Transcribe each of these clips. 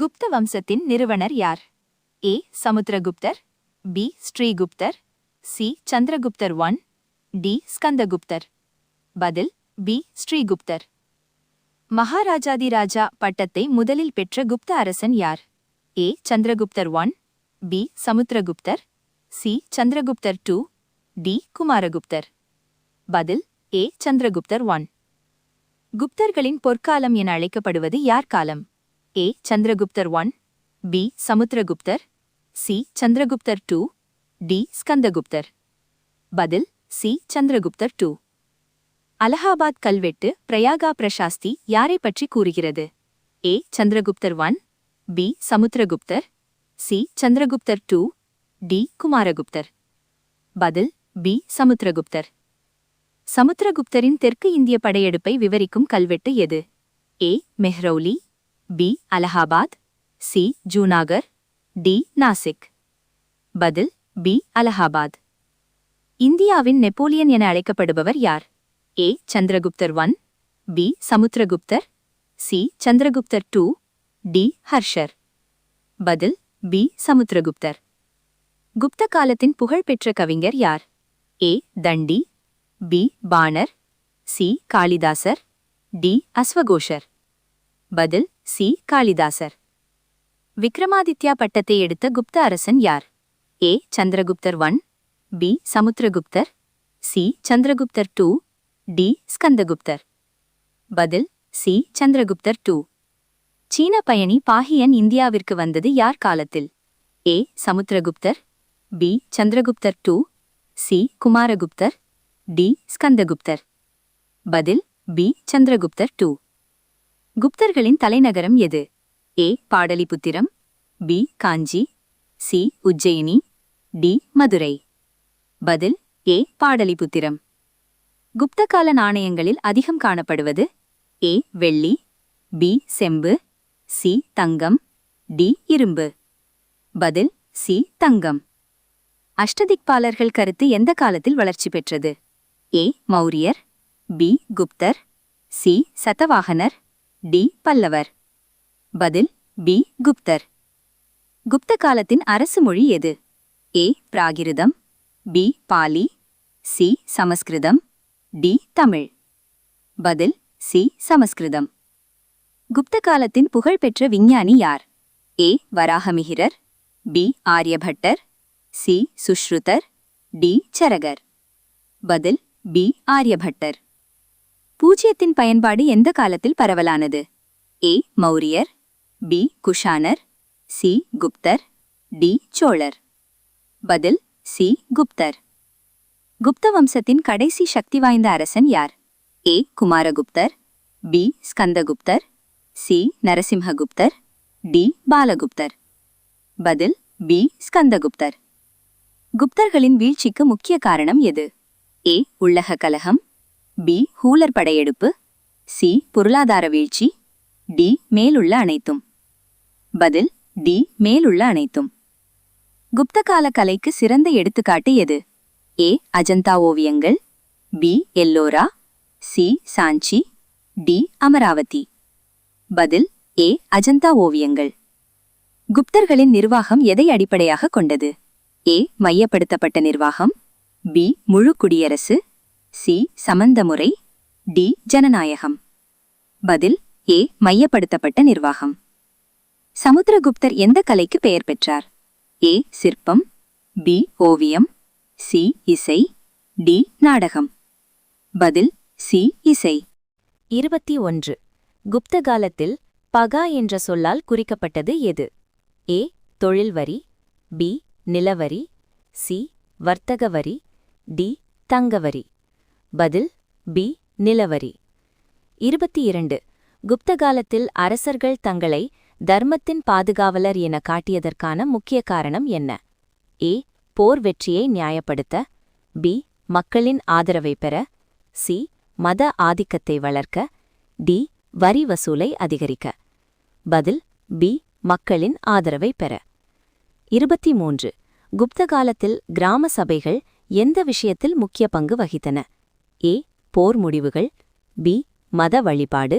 குப்த வம்சத்தின் நிறுவனர் யார்? ஏ. சமுத்திரகுப்தர் பி. ஸ்ரீகுப்தர் சி. சந்திரகுப்தர் ஒன் டி. ஸ்கந்தகுப்தர். பதில் பி. ஸ்ரீகுப்தர். மகாராஜாதிராஜா பட்டத்தை முதலில் பெற்ற குப்த அரசன் யார்? A. சந்திரகுப்தர் one B. சமுத்திரகுப்தர் C. சந்திரகுப்தர் two D. குமாரகுப்தர். பதில் ஏ. சந்திரகுப்தர் ஒன். குப்தர்களின் பொற்காலம் என அழைக்கப்படுவது யார் காலம்? A சந்திரகுப்தர் one B சமுத்திரகுப்தர் C சந்திரகுப்தர் two D ஸ்கந்தகுப்தர் பதில் சி சந்திரகுப்தர் டூ அலகாபாத் கல்வெட்டு பிரயாகா பிரசாஸ்தி யாரை பற்றி கூறுகிறது A சந்திரகுப்தர் one B சமுத்திரகுப்தர் C சந்திரகுப்தர் two D குமாரகுப்தர் பதில் பி சமுத்திரகுப்தர் சமுத்திரகுப்தரின் தெற்கு இந்திய படையெடுப்பை விவரிக்கும் கல்வெட்டு எது A Mehrauli B Allahabad. C Junagadh. D Nashik. பதில் பி அலகாபாத். இந்தியாவின் நெப்போலியன் என அழைக்கப்படுபவர் யார்? A சந்திரகுப்தர் one. B சமுத்திரகுப்தர். C சந்திரகுப்தர் two. D ஹர்ஷர். பதில் பி சமுத்திரகுப்தர். குப்த காலத்தின் புகழ்பெற்ற கவிஞர் யார்? ஏ தண்டி. பி பாணர். சி காளிதாசர். டி அஸ்வகோஷர். பதில் சி. காளிதாசர். விக்ரமாதித்யா பட்டத்தை எடுத்த குப்த அரசன் யார்? A. சந்திரகுப்தர் one B. சமுத்திரகுப்தர் C. சந்திரகுப்தர் two D. ஸ்கந்தகுப்தர். பதில் சி. சந்திரகுப்தர் டூ. சீன பயணி பாகியன் இந்தியாவிற்கு வந்தது யார் காலத்தில்? A. சமுத்திரகுப்தர் B. சந்திரகுப்தர் two C. குமாரகுப்தர் D. ஸ்கந்தகுப்தர். பதில் பி. சந்திரகுப்தர் டூ. குப்தர்களின் தலைநகரம் எது? A. Pataliputra B. Kanchi C. Ujjayini D. Madurai. பதில் ஏ. பாடலிபுத்திரம். குப்தகால நாணயங்களில் அதிகம் காணப்படுவது ஏ. வெள்ளி பி. செம்பு சி. தங்கம் டி. இரும்பு. பதில் சி. தங்கம். அஷ்டதிக்பாலர்கள் கருத்து எந்த காலத்தில் வளர்ச்சி பெற்றது? A. Mauryar B. Guptar C. சதவாகனர் D பல்லவர். பதில் பி குப்தர். குப்த காலத்தின் அரசு மொழி எது? A Prakritam B Pali C Sanskrit D Tamil. பதில் சி சமஸ்கிருதம். குப்த காலத்தின் புகழ்பெற்ற விஞ்ஞானி யார்? A வராகமிகிரர் B ஆரியபட்டர் C சுஷ்ருதர் D சரகர். பதில் பி ஆரியபட்டர். பூஜ்யத்தின் பயன்பாடு எந்த காலத்தில் பரவலானது? A. Mauryar B. குஷானர் C. Guptar D. சோழர். பதில் சி. குப்தர். குப்த வம்சத்தின் கடைசி சக்தி வாய்ந்த அரசன் யார்? ஏ. குமாரகுப்தர் பி. ஸ்கந்தகுப்தர் சி. நரசிம்ஹகுப்தர் டி. பாலகுப்தர். பதில் பி. ஸ்கந்தகுப்தர். குப்தர்களின் வீழ்ச்சிக்கு முக்கிய காரணம் எது? ஏ. உள்ளக கலகம் பி ஹூலர் படையெடுப்பு சி பொருளாதார வீழ்ச்சி டி மேலுள்ள அனைத்தும். பதில் டி மேலுள்ள அனைத்தும். குப்த கால கலைக்கு சிறந்த எடுத்துக்காட்டு எது? ஏ அஜந்தா ஓவியங்கள் B Ellora C Sanchi D Amaravati. பதில் ஏ அஜந்தா ஓவியங்கள். குப்தர்களின் நிர்வாகம் எதை அடிப்படையாக கொண்டது? ஏ மையப்படுத்தப்பட்ட நிர்வாகம் பி முழு குடியரசு சி. சமந்த முறை டி. ஜனநாயகம். பதில் ஏ. மையப்படுத்தப்பட்ட நிர்வாகம். சமுத்திரகுப்தர் எந்த கலைக்கு பெயர் பெற்றார்? ஏ. சிற்பம் பி. ஓவியம் சி. இசை டி. நாடகம். பதில் சி. இசை. இருபத்தி ஒன்று. குப்த காலத்தில் பகா என்ற சொல்லால் குறிக்கப்பட்டது எது? ஏ. தொழில் வரி பி. நிலவரி சி. வர்த்தக வரி டி. தங்கவரி. பதில் பி நிலவரி. இருபத்தி இரண்டு. குப்த காலத்தில் அரசர்கள் தங்களை தர்மத்தின் பாதுகாவலர் என காட்டியதற்கான முக்கிய காரணம் என்ன? ஏ. போர் வெற்றியை நியாயப்படுத்த. பி. மக்களின் ஆதரவை பெற. சி. மத ஆதிக்கத்தை வளர்க்க. டி. வரி வசூலை அதிகரிக்க. பதில் பி. மக்களின் ஆதரவை பெற. இருபத்தி மூன்று. குப்த காலத்தில் கிராம சபைகள் எந்த விஷயத்தில் முக்கிய பங்கு வகித்தன? ஏ. போர் முடிவுகள். பி. மத வழிபாடு.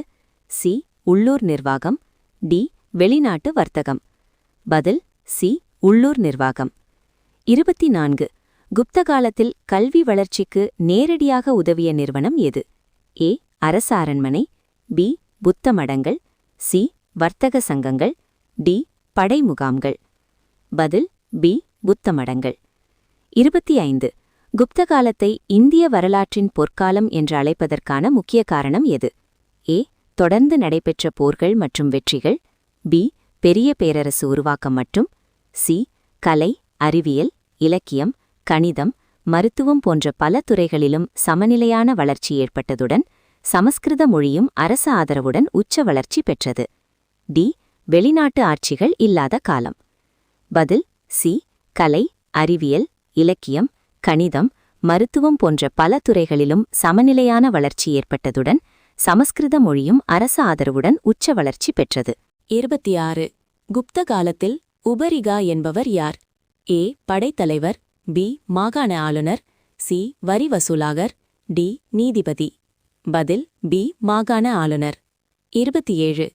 சி. உள்ளூர் நிர்வாகம். டி. வெளிநாட்டு வர்த்தகம். பதில் சி. உள்ளூர் நிர்வாகம். இருபத்தி நான்கு குப்த காலத்தில் கல்வி வளர்ச்சிக்கு நேரடியாக உதவிய நிறுவனம் எது? ஏ. அரச அரண்மனை. பி. புத்த மடங்கள். சி. வர்த்தக சங்கங்கள். டி. படை முகாம்கள். பதில் பி. புத்த மடங்கள். இருபத்தி ஐந்து குப்த காலத்தை இந்திய வரலாற்றின் பொற்காலம் என்று அழைப்பதற்கான முக்கிய காரணம் எது? ஏ. தொடர்ந்து நடைபெற்ற போர்கள் மற்றும் வெற்றிகள். பி. பெரிய பேரரசு உருவாக்கம் மற்றும். சி. கலை அறிவியல் இலக்கியம் கணிதம் மருத்துவம் போன்ற பல துறைகளிலும் சமநிலையான வளர்ச்சி ஏற்பட்டதுடன் சமஸ்கிருத மொழியும் அரச ஆதரவுடன் உச்ச வளர்ச்சி பெற்றது. டி. வெளிநாட்டு ஆட்சிகள் இல்லாத காலம். பதில் சி. கலை அறிவியல் இலக்கியம் கணிதம் மருத்துவம் போன்ற பல துறைகளிலும் சமநிலையான வளர்ச்சி ஏற்பட்டதுடன் சமஸ்கிருத மொழியும் அரச ஆதரவுடன் உச்ச வளர்ச்சி பெற்றது. இருபத்தி ஆறு குப்த காலத்தில் உபரிகா என்பவர் யார்? ஏ. படைத்தலைவர். பி. மாகாண ஆளுநர். சி. வரி வசூலாகர். டி. நீதிபதி. பதில் பி. மாகாண ஆளுநர். இருபத்தி ஏழு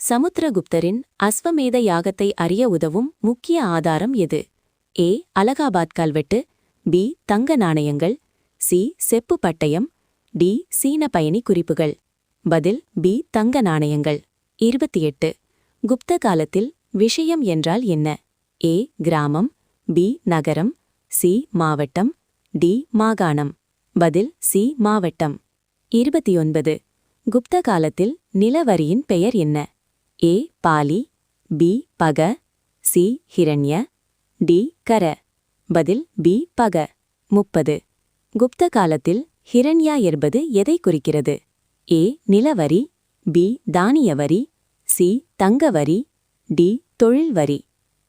சமுத்திரகுப்தரின் அஸ்வமேத யாகத்தை அறிய உதவும் முக்கிய ஆதாரம் எது? ஏ. அலகாபாத் கல்வெட்டு. பி. தங்க நாணயங்கள் சி. செப்பு பட்டயம் டி. சீன பயணி குறிப்புகள். பதில் பி. தங்க நாணயங்கள். இருபத்தி எட்டு. குப்த காலத்தில் விஷயம் என்றால் என்ன? ஏ. கிராமம் பி. நகரம் சி. மாவட்டம் டி. மாகாணம். பதில் சி. மாவட்டம். இருபத்தி ஒன்பது. குப்த காலத்தில் நிலவரியின் பெயர் என்ன? ஏ. Poly B. பக சி. ஹிரண்ய டி. கர. பதில் பி பக. முப்பது. குப்த காலத்தில் ஹிரண்யா என்பது எதை குறிக்கிறது? ஏ நிலவரி. பி தானிய வரி. சி தங்க வரி. டி தொழில் வரி.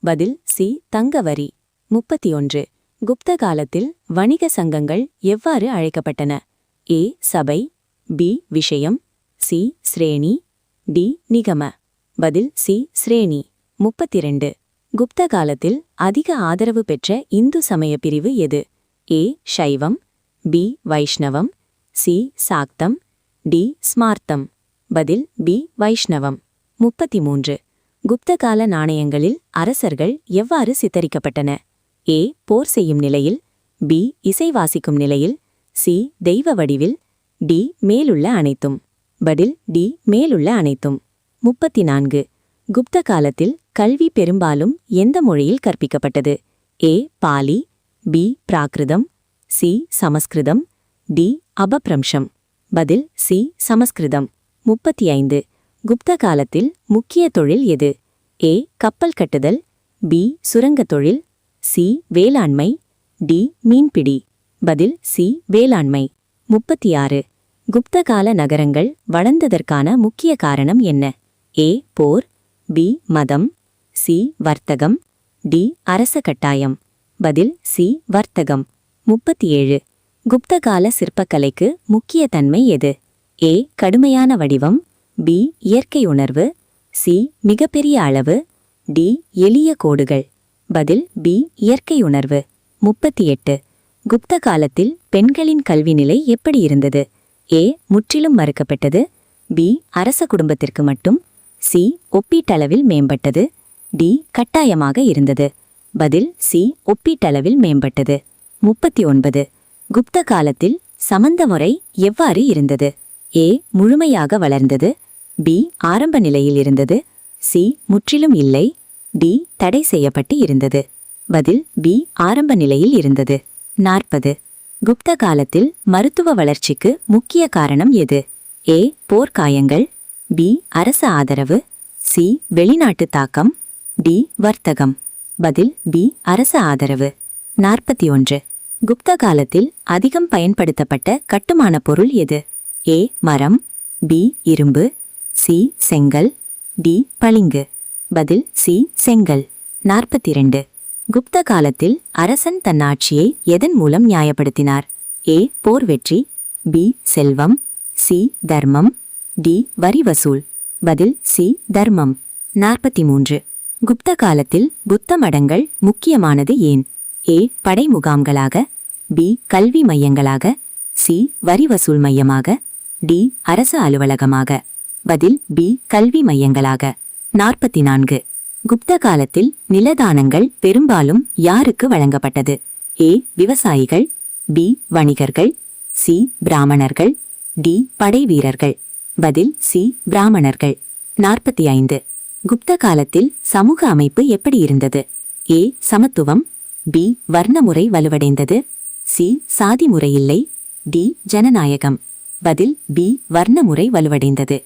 பதில் சி தங்க வரி. முப்பத்தி ஒன்று குப்த காலத்தில் வணிக சங்கங்கள் எவ்வாறு அழைக்கப்பட்டன? ஏ சபை. பி விஷயம். சி ஸ்ரேணி. டி நிகம. பதில் சி ஸ்ரேணி. முப்பத்திரண்டு. குப்த காலத்தில் அதிக ஆதரவு பெற்ற இந்து சமய பிரிவு எது? ஏ. சைவம் பி. வைஷ்ணவம் சி. சாக்தம் டி. ஸ்மார்த்தம். பதில் பி. வைஷ்ணவம். முப்பத்தி மூன்று குப்தகால நாணயங்களில் அரசர்கள் எவ்வாறு சித்தரிக்கப்பட்டன? ஏ. போர் செய்யும் நிலையில் பி. இசை வாசிக்கும் நிலையில் சி. தெய்வ வடிவில் டி. மேலுள்ள அனைத்தும். பதில் டி. மேலுள்ள அனைத்தும். முப்பத்தி நான்கு குப்த காலத்தில் கல்வி பெரும்பாலும் எந்த மொழியில் கற்பிக்கப்பட்டது? ஏ பாலி பி பிராகிருதம் சி சமஸ்கிருதம் டி அபப்ரம்சம். பதில் சி சமஸ்கிருதம். முப்பத்தி ஐந்து குப்த காலத்தில் முக்கிய தொழில் எது? ஏ கப்பல் கட்டுதல் பி சுரங்கத் தொழில் சி வேளாண்மை டி மீன்பிடி. பதில் சி வேளாண்மை. முப்பத்தி ஆறு குப்தகால நகரங்கள் வளர்ந்ததற்கான முக்கிய காரணம் என்ன? ஏ போர் பி மதம். சி வர்த்தகம். டி அரச கட்டாயம். பதில் சி வர்த்தகம். முப்பத்தி ஏழு குப்தகால சிற்பக்கலைக்கு முக்கிய தன்மை எது? ஏ கடுமையான வடிவம். பி இயற்கை உணர்வு. சி மிகப்பெரிய அளவு. டி எளிய கோடுகள். பதில் பி இயற்கை உணர்வு. முப்பத்தி எட்டு குப்த காலத்தில் பெண்களின் கல்வி நிலை எப்படி இருந்தது? ஏ முற்றிலும் மறுக்கப்பட்டது. பி அரச குடும்பத்திற்கு மட்டும். சி ஒப்பீட்டளவில் மேம்பட்டது. டி கட்டாயமாக இருந்தது. பதில் சி ஒப்பீட்டளவில் மேம்பட்டது. முப்பத்தி ஒன்பது. குப்த காலத்தில் சமந்த முறை எவ்வாறு இருந்தது? ஏ முழுமையாக வளர்ந்தது. பி ஆரம்ப நிலையில் இருந்தது. சி முற்றிலும் இல்லை. டி தடை செய்யப்பட்டு இருந்தது. பதில் பி ஆரம்ப நிலையில் இருந்தது. நாற்பது. குப்த காலத்தில் மருத்துவ வளர்ச்சிக்கு முக்கிய காரணம் எது? ஏ போர்க்காயங்கள். பி அரச ஆதரவு. சி வெளிநாட்டு தாக்கம். டி வர்த்தகம். பதில் பி அரச ஆதரவு. நாற்பத்தி ஒன்று. குப்த காலத்தில் அதிகம் பயன்படுத்தப்பட்ட கட்டுமான பொருள் எது? ஏ மரம். பி இரும்பு. சி செங்கல். டி பளிங்கு. பதில் சி செங்கல். நாற்பத்தி இரண்டு குப்த காலத்தில் அரசன் தன் ஆட்சியை எதன் மூலம் நியாயப்படுத்தினார்? ஏ போர் வெற்றி. பி செல்வம். சி தர்மம். டி வரி வசூல். பதில் சி தர்மம். நாற்பத்தி மூன்று குப்த காலத்தில் புத்த மடங்கள் முக்கியமானது ஏன்? ஏ படை முகாம்களாக. பி கல்வி மையங்களாக. சி வரி வசூல் மையமாக. டி அரசு அலுவலகமாக. பதில் பி கல்வி மையங்களாக. நாற்பத்தி நான்கு குப்த காலத்தில் நிலதானங்கள் பெரும்பாலும் யாருக்கு வழங்கப்பட்டது? ஏ விவசாயிகள். பி வணிகர்கள். சி பிராமணர்கள். டி படைவீரர்கள். பதில் சி பிராமணர்கள். நாற்பத்தி ஐந்து குப்த காலத்தில் சமூக அமைப்பு எப்படி இருந்தது? ஏ சமத்துவம். பி வர்ணமுறை வலுவடைந்தது. சி சாதி முறையில்லை டி ஜனநாயகம். பதில் பி வர்ணமுறை வலுவடைந்தது.